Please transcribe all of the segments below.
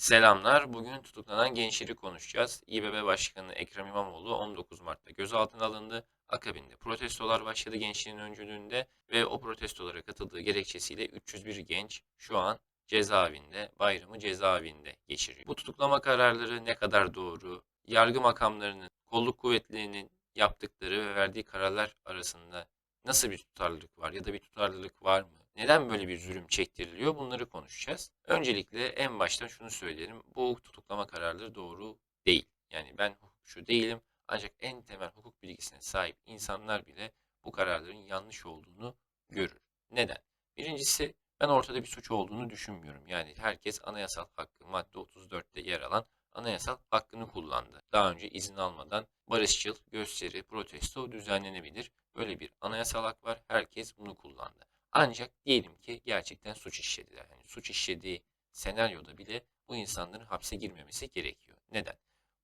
Selamlar. Bugün tutuklanan gençleri konuşacağız. İBB Başkanı Ekrem İmamoğlu 19 Mart'ta gözaltına alındı. Akabinde protestolar başladı gençliğin öncülüğünde ve o protestolara katıldığı gerekçesiyle 301 genç şu an cezaevinde, bayramı cezaevinde geçiriyor. Bu tutuklama kararları ne kadar doğru? Yargı makamlarının, kolluk kuvvetlerinin yaptıkları ve verdiği kararlar arasında nasıl bir tutarlılık var ya da bir tutarlılık var mı? Neden böyle bir zulüm çektiriliyor? Bunları konuşacağız. Öncelikle en başta şunu söyleyelim. Bu tutuklama kararları doğru değil. Yani ben hukukçu değilim. Ancak en temel hukuk bilgisine sahip insanlar bile bu kararların yanlış olduğunu görür. Neden? Birincisi ben ortada bir suç olduğunu düşünmüyorum. Yani herkes anayasal hakkı madde 34'te yer alan anayasal hakkını kullandı. Daha önce izin almadan barışçıl gösteri, protesto düzenlenebilir. Böyle bir anayasal hak var. Herkes bunu kullandı. Ancak diyelim ki gerçekten suç işlediler. Yani suç işlediği senaryoda bile bu insanların hapse girmemesi gerekiyor. Neden?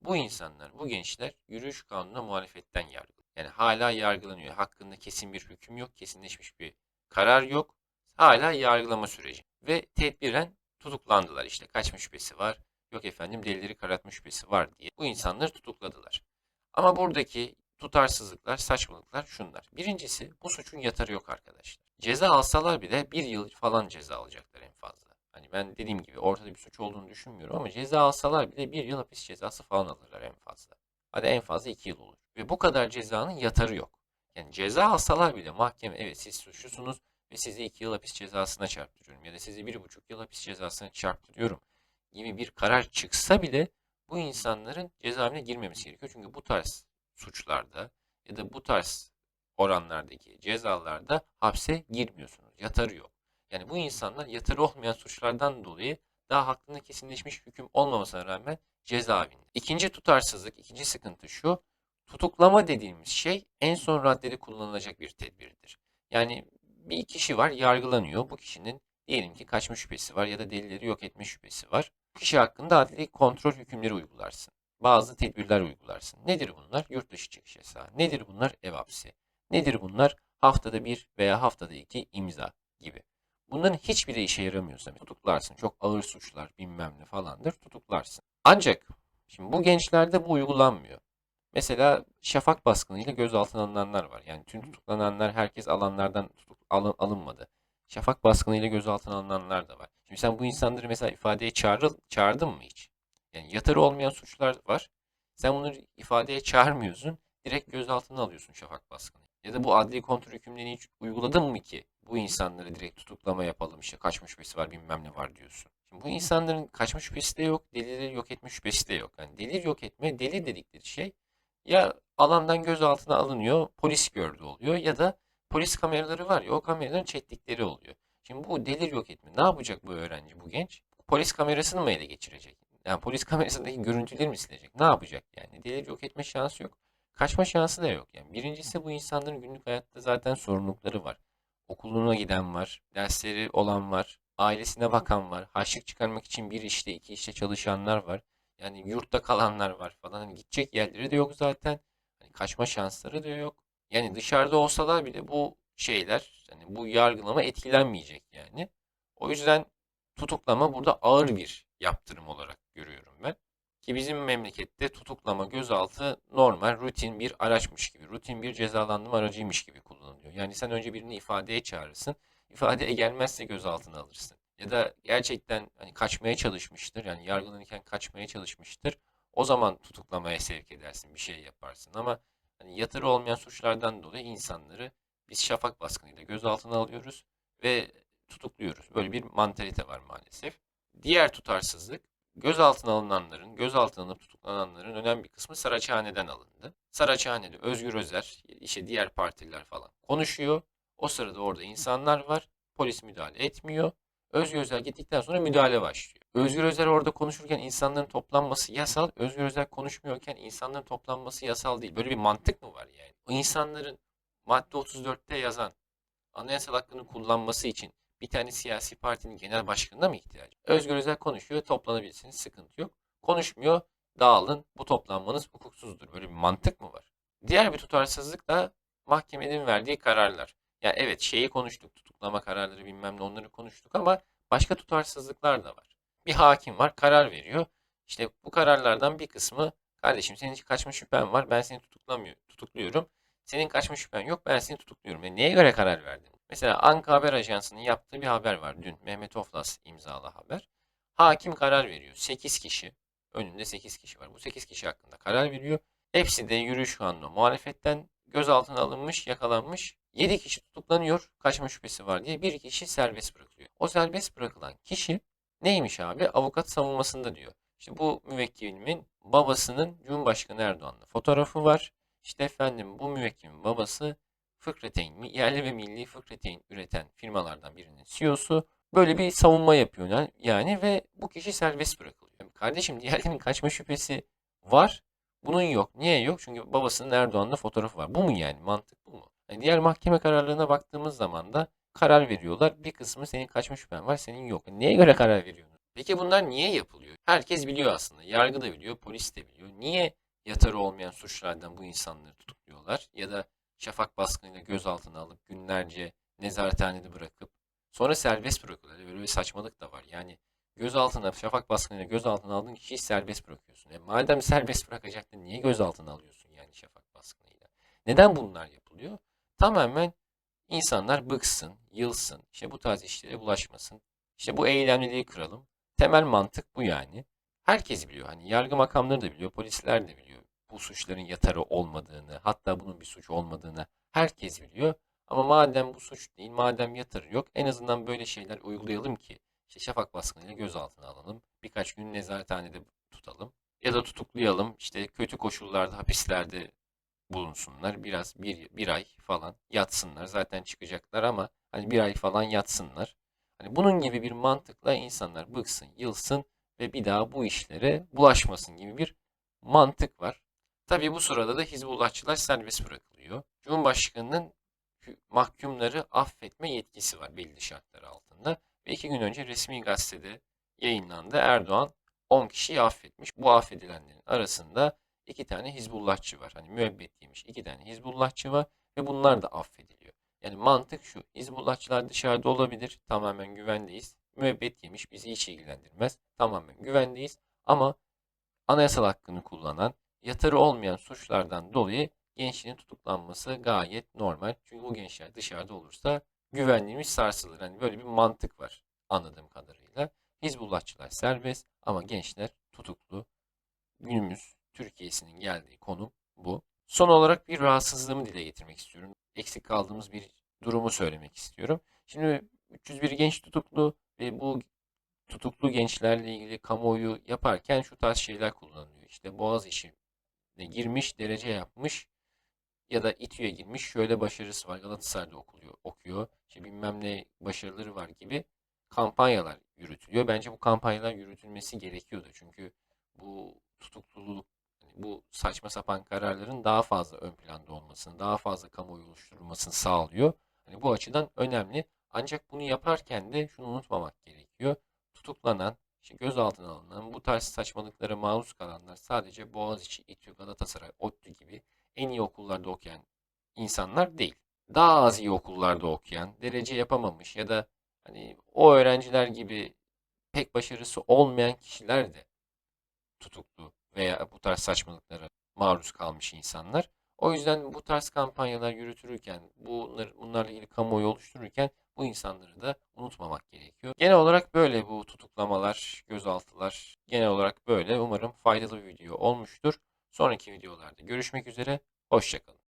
Bu insanlar, bu gençler yürüyüş kanununa muhalefetten yargılanıyor. Yani hala yargılanıyor. Hakkında kesin bir hüküm yok, kesinleşmiş bir karar yok. Hala yargılama süreci. Ve tedbiren tutuklandılar. İşte kaçma şüphesi var, yok efendim delilleri karartma şüphesi var diye bu insanları tutukladılar. Ama buradaki tutarsızlıklar, saçmalıklar şunlar. Birincisi bu suçun yatarı yok arkadaşlar. Ceza alsalar bile bir yıl falan ceza alacaklar en fazla. Hani ben dediğim gibi ortada bir suç olduğunu düşünmüyorum ama ceza alsalar bile bir yıl hapis cezası falan alırlar en fazla. Hadi en fazla iki yıl olur. Ve bu kadar cezanın yatarı yok. Yani ceza alsalar bile mahkeme evet siz suçlusunuz ve sizi iki yıl hapis cezasına çarptırıyorum ya da sizi bir buçuk yıl hapis cezasına çarptırıyorum gibi bir karar çıksa bile bu insanların cezaevine girmemesi gerekiyor. Çünkü bu tarz suçlarda ya da bu tarz oranlardaki cezalarda hapse girmiyorsunuz. Yatarı yok. Yani bu insanlar yatarı olmayan suçlardan dolayı daha hakkında kesinleşmiş hüküm olmamasına rağmen cezaevinde. İkinci tutarsızlık, ikinci sıkıntı şu. Tutuklama dediğimiz şey en son raddede kullanılacak bir tedbirdir. Yani bir kişi var yargılanıyor. Bu kişinin diyelim ki kaçma şüphesi var ya da delilleri yok etme şüphesi var. Bu kişi hakkında adli kontrol hükümleri uygularsın. Bazı tedbirler uygularsın. Nedir bunlar? Yurt dışı çıkış yasağı. Nedir bunlar? Ev hapsi. Nedir bunlar? Haftada bir veya haftada iki imza gibi. Bunların hiçbiri işe yaramıyorsa tutuklarsın. Çok ağır suçlar bilmem ne falandır tutuklarsın. Ancak şimdi bu gençlerde bu uygulanmıyor. Mesela şafak baskınıyla gözaltına alınanlar var. Yani tüm tutuklananlar herkes alanlardan tutuk, alın, alınmadı. Şafak baskınıyla gözaltına alınanlar da var. Şimdi sen bu insanları mesela ifadeye çağrıl, çağırdın mı hiç? Yani yatarı olmayan suçlar var. Sen bunları ifadeye çağırmıyorsun. Direkt gözaltına alıyorsun şafak baskını. Ya da bu adli kontrol hükümlerini hiç uyguladın mı ki? Bu insanları direkt tutuklama yapalım işte kaçma şüphesi var bilmem ne var diyorsun. Şimdi bu insanların kaçma şüphesi de yok, delilleri yok etme şüphesi de yok. Yani delil yok etme, delil dedikleri şey ya alandan gözaltına alınıyor, polis gördü oluyor ya da polis kameraları var ya o kameraların çektikleri oluyor. Şimdi bu delil yok etme. Ne yapacak bu öğrenci, bu genç? Polis kamerasını mı ele geçirecek? Yani polis kamerasındaki görüntüleri mi silecek? Ne yapacak yani? Delil yok etme şansı yok. Kaçma şansı da yok. Yani birincisi bu insanların günlük hayatta zaten sorumlulukları var. Okuluna giden var, dersleri olan var, ailesine bakan var, harçlık çıkarmak için bir işte iki işte çalışanlar var. Yani yurtta kalanlar var falan. Hani gidecek yerleri de yok zaten. Hani kaçma şansları da yok. Yani dışarıda olsalar bile bu şeyler, hani bu yargılama etkilenmeyecek yani. O yüzden tutuklama burada ağır bir yaptırım olarak görüyorum. Ki bizim memlekette tutuklama, gözaltı normal, rutin bir araçmış gibi, rutin bir cezalandırma aracıymış gibi kullanılıyor. Yani sen önce birini ifadeye çağırırsın, ifadeye gelmezse gözaltına alırsın. Ya da gerçekten hani kaçmaya çalışmıştır, yani yargılanırken kaçmaya çalışmıştır. O zaman tutuklamaya sevk edersin, bir şey yaparsın. Ama hani yatırı olmayan suçlardan dolayı insanları biz şafak baskınıyla gözaltına alıyoruz ve tutukluyoruz. Böyle bir mantalite var maalesef. Diğer tutarsızlık gözaltına alınanların, gözaltına alınıp tutuklananların önemli bir kısmı Saraçhane'den alındı. Saraçhane'de Özgür Özer, işte diğer partiler falan konuşuyor. O sırada orada insanlar var. Polis müdahale etmiyor. Özgür Özel gittikten sonra müdahale başlıyor. Özgür Özel orada konuşurken insanların toplanması yasal. Özgür Özel konuşmuyorken insanların toplanması yasal değil. Böyle bir mantık mı var yani? O insanların madde 34'te yazan anayasal hakkını kullanması için bir tane siyasi partinin genel başkanına mı ihtiyacı? Özgür Özel konuşuyor, toplanabilirsiniz, sıkıntı yok. Konuşmuyor, dağılın, bu toplanmanız hukuksuzdur. Böyle bir mantık mı var? Diğer bir tutarsızlık da mahkemenin verdiği kararlar. Ya evet şeyi konuştuk, tutuklama kararları bilmem ne onları konuştuk ama başka tutarsızlıklar da var. bir hakim var, karar veriyor. İşte bu kararlardan bir kısmı kardeşim senin kaçma şüphen var, ben seni tutuklamıyorum, tutukluyorum. Senin kaçma şüphen yok, ben seni tutukluyorum. E neye göre karar verdin? Mesela Anka Haber Ajansı'nın yaptığı bir haber var dün. Mehmet Oflas imzalı haber. Hakim karar veriyor. 8 kişi, önünde 8 kişi var. Bu 8 kişi hakkında karar veriyor. Hepsi de yürüyüş kanunu muhalefetten gözaltına alınmış, yakalanmış. 7 kişi tutuklanıyor, kaçma şüphesi var diye. Bir kişi serbest bırakılıyor. O serbest bırakılan kişi neymiş abi? Avukat savunmasında diyor. İşte bu müvekkilimin babasının Cumhurbaşkanı Erdoğan'la fotoğrafı var. İşte efendim bu müvekkilin babası Fıkrateyn, yerli ve milli Fıkrateyn üreten firmalardan birinin CEO'su. Böyle bir savunma yapıyor yani, yani ve bu kişi serbest bırakılıyor. Kardeşim diğerlerinin kaçma şüphesi var. Bunun yok. Niye yok? Çünkü babasının Erdoğan'la fotoğrafı var. Bu mu yani? Mantık bu mu? Yani diğer mahkeme kararlarına baktığımız zaman da karar veriyorlar. Bir kısmı senin kaçma şüphen var, senin yok. Neye göre karar veriyorsun? Peki bunlar niye yapılıyor? Herkes biliyor aslında. Yargı da biliyor, polis de biliyor. Niye yatarı olmayan suçlardan bu insanları tutukluyorlar? Ya da şafak baskınıyla gözaltına alıp günlerce nezarethanede bırakıp sonra serbest bırakıyorlar. Böyle bir saçmalık da var. Yani gözaltına, şafak baskınıyla gözaltına aldığın kişiyi serbest bırakıyorsun. E madem serbest bırakacaktın niye gözaltına alıyorsun yani şafak baskınıyla? Neden bunlar yapılıyor? Tamamen insanlar bıksın, yılsın, işte bu tarz işlere bulaşmasın. İşte bu eylemliliği kıralım. Temel mantık bu yani. Herkes biliyor. Hani yargı makamları da biliyor, polisler de biliyor. Bu suçların yatarı olmadığını, hatta bunun bir suç olmadığını herkes biliyor. Ama madem bu suç değil, madem yatarı yok, en azından böyle şeyler uygulayalım ki işte şafak baskınıyla gözaltına alalım. Birkaç gün nezarethanede tutalım. Ya da tutuklayalım. İşte kötü koşullarda hapislerde bulunsunlar. Biraz bir, bir ay falan yatsınlar. Zaten çıkacaklar ama hani bir ay falan yatsınlar. Hani bunun gibi bir mantıkla insanlar bıksın, yılsın ve bir daha bu işlere bulaşmasın gibi bir mantık var. Tabii bu sırada da Hizbullahçılar serbest bırakılıyor. Cumhurbaşkanının mahkumları affetme yetkisi var belli şartlar altında. Ve iki gün önce resmi gazetede yayınlandı. Erdoğan 10 kişiyi affetmiş. Bu affedilenlerin arasında iki tane Hizbullahçı var. Hani müebbet yemiş iki tane Hizbullahçı var ve bunlar da affediliyor. Yani mantık şu. Hizbullahçılar dışarıda olabilir. Tamamen güvendeyiz. Müebbet yemiş bizi hiç ilgilendirmez. Tamamen güvendeyiz. Ama anayasal hakkını kullanan, yatarı olmayan suçlardan dolayı gençliğin tutuklanması gayet normal. Çünkü bu gençler dışarıda olursa güvenliğimiz sarsılır. Hani böyle bir mantık var anladığım kadarıyla. Hizbullahçılar serbest ama gençler tutuklu. Günümüz Türkiye'sinin geldiği konum bu. Son olarak bir rahatsızlığımı dile getirmek istiyorum. Eksik kaldığımız bir durumu söylemek istiyorum. Şimdi 301 genç tutuklu ve bu tutuklu gençlerle ilgili kamuoyu yaparken şu tarz şeyler kullanılıyor. İşte Boğaziçi'ne girmiş, derece yapmış ya da İTÜ'ye girmiş, şöyle başarısı var, Galatasaray'da okuyor, okuyor, işte bilmem ne başarıları var gibi kampanyalar yürütülüyor. Bence bu kampanyalar yürütülmesi gerekiyordu. Çünkü bu tutukluluk, bu saçma sapan kararların daha fazla ön planda olmasını, daha fazla kamuoyu oluşturulmasını sağlıyor. Hani bu açıdan önemli. Ancak bunu yaparken de şunu unutmamak gerekiyor. Tutuklanan, işte gözaltına alınan, bu tarz saçmalıklara maruz kalanlar sadece Boğaziçi, İTÜ, Galatasaray, ODTÜ gibi en iyi okullarda okuyan insanlar değil. Daha az iyi okullarda okuyan, derece yapamamış ya da hani o öğrenciler gibi pek başarısı olmayan kişiler de tutuklu veya bu tarz saçmalıklara maruz kalmış insanlar. O yüzden bu tarz kampanyalar yürütülürken, bunlar, bunlarla ilgili kamuoyu oluştururken bu insanları da unutmamak gerekiyor. Genel olarak böyle bu tutuklamalar, gözaltılar genel olarak böyle. Umarım faydalı bir video olmuştur. Sonraki videolarda görüşmek üzere. Hoşçakalın.